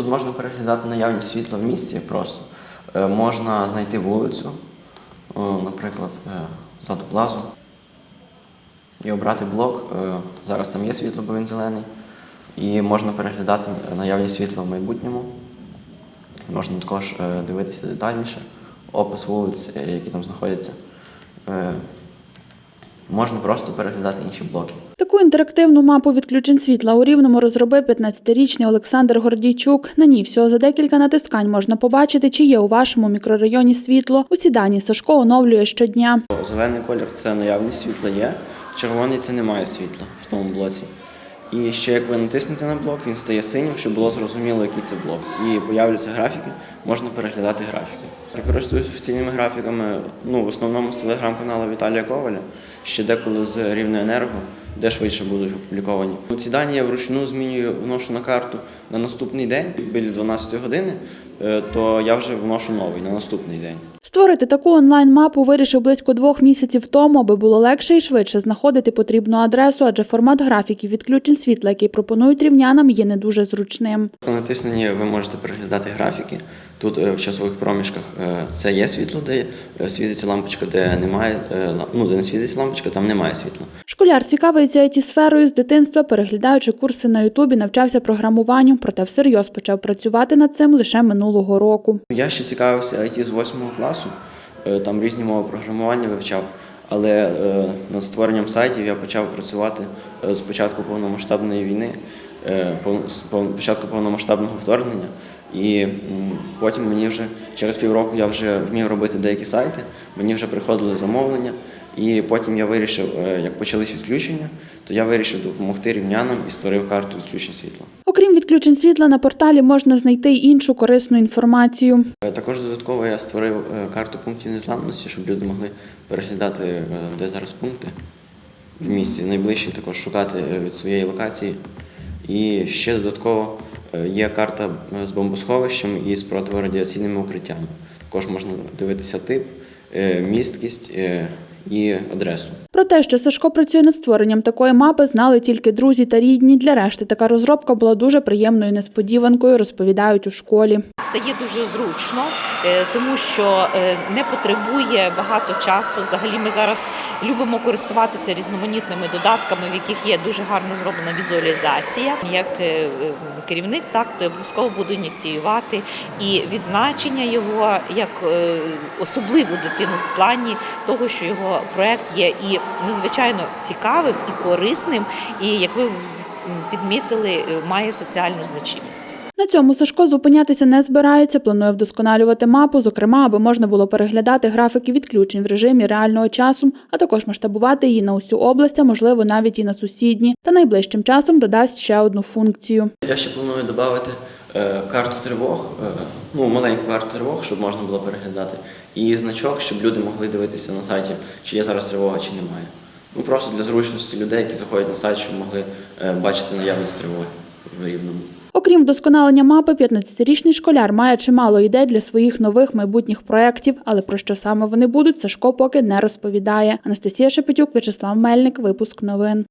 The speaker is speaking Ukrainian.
Тут можна переглядати наявність світла в місті просто. Е, Можна знайти вулицю, наприклад, е, ззаду плазу, і обрати блок. Е, Зараз там є світло, бо він зелений. І можна переглядати наявність світла в майбутньому. Можна також е, дивитися детальніше, опис вулиць, е, які там знаходяться. Можна просто переглядати інші блоки. Таку інтерактивну мапу відключень світла у Рівному розробив 15-річний Олександр Гордійчук. На ній всього за декілька натискань можна побачити, чи є у вашому мікрорайоні світло. Усі дані Сашко оновлює щодня. Зелений колір це наявність світла є, червоний це немає світла в тому блоці. І ще як ви натиснете на блок, він стає синім, щоб було зрозуміло, який це блок. І появляться графіки, можна переглядати графіки. Я користуюся офіційними графіками, ну, в основному з телеграм-каналу Віталія Коваля, ще деколи з Рівнеенерго, де швидше будуть опубліковані. Ці дані я вручну змінюю, вношу на карту на наступний день, біля 12 години, е, то я вже вношу новий на наступний день. Створити таку онлайн-мапу вирішив близько двох місяців тому, аби було легше і швидше знаходити потрібну адресу, адже формат графіків відключень світла, який пропонують рівнянам, є не дуже зручним. По натисненні ви можете переглядати графіки. Тут е, в часових проміжках е, це є світло, де е, світиться лампочка, де немає, ну, де не світиться лампочка, там немає світла. Школяр цікавиться it сферою з дитинства, переглядаючи курси на Ютубі, навчався програмуванню, проте всерйоз почав працювати над цим лише минулого року. Я ще цікавився IT з 8 класу, е, там різні мови програмування вивчав. Але е, над створенням сайтів я почав працювати е, з початку повномасштабної війни, з початку повномасштабного вторгнення. І потім мені вже через півроку я вже вмів робити деякі сайти, мені вже приходили замовлення. І потім я вирішив, е, як почались відключення, то я вирішив допомогти рівнянам і створив карту відключень світла. Окрім відключень світла, на порталі можна знайти й іншу корисну інформацію. Е, Також додатково я створив е, карту пунктів незламності, щоб люди могли переглядати, де зараз пункти в місті. Найближчі також шукати від своєї локації. І ще додатково є карта з бомбосховищем і з протирадіаційними укриттями. Також можна дивитися тип, місткість і адресу. Про те, що Сашко працює над створенням такої мапи, знали тільки друзі та рідні. Для решти така розробка була дуже приємною несподіванкою, розповідають у школі. Це є дуже зручно, е, тому що е, не потребує багато часу. Взагалі, ми зараз любимо користуватися різноманітними додатками, в яких є дуже гарно зроблена візуалізація. Як е, керівник я обов'язково буду ініціювати і відзначення його як особливу дитину в плані того, що його проект є і надзвичайно цікавим і корисним, і як ви в- підмітили, е, має соціальну значимість. На цьому Сашко зупинятися не збирається. Планує вдосконалювати мапу, зокрема, аби можна було переглядати графіки відключень в режимі реального часу, а також масштабувати її на усю область, а можливо навіть і на сусідні. Та найближчим часом додасть ще одну функцію. Я ще планую додати карту тривог, е, ну маленьку карту тривог, щоб можна було переглядати, і значок, щоб люди могли дивитися на сайті, чи є зараз тривога, чи немає. Ну просто для зручності людей, які заходять на сайт, щоб могли е, бачити наявність тривоги в рівному. Окрім вдосконалення мапи, 15-річний школяр має чимало ідей для своїх нових майбутніх проєктів, але про що саме вони будуть, Сашко поки не розповідає. Анастасія Шепетюк, Вячеслав Мельник, випуск новин.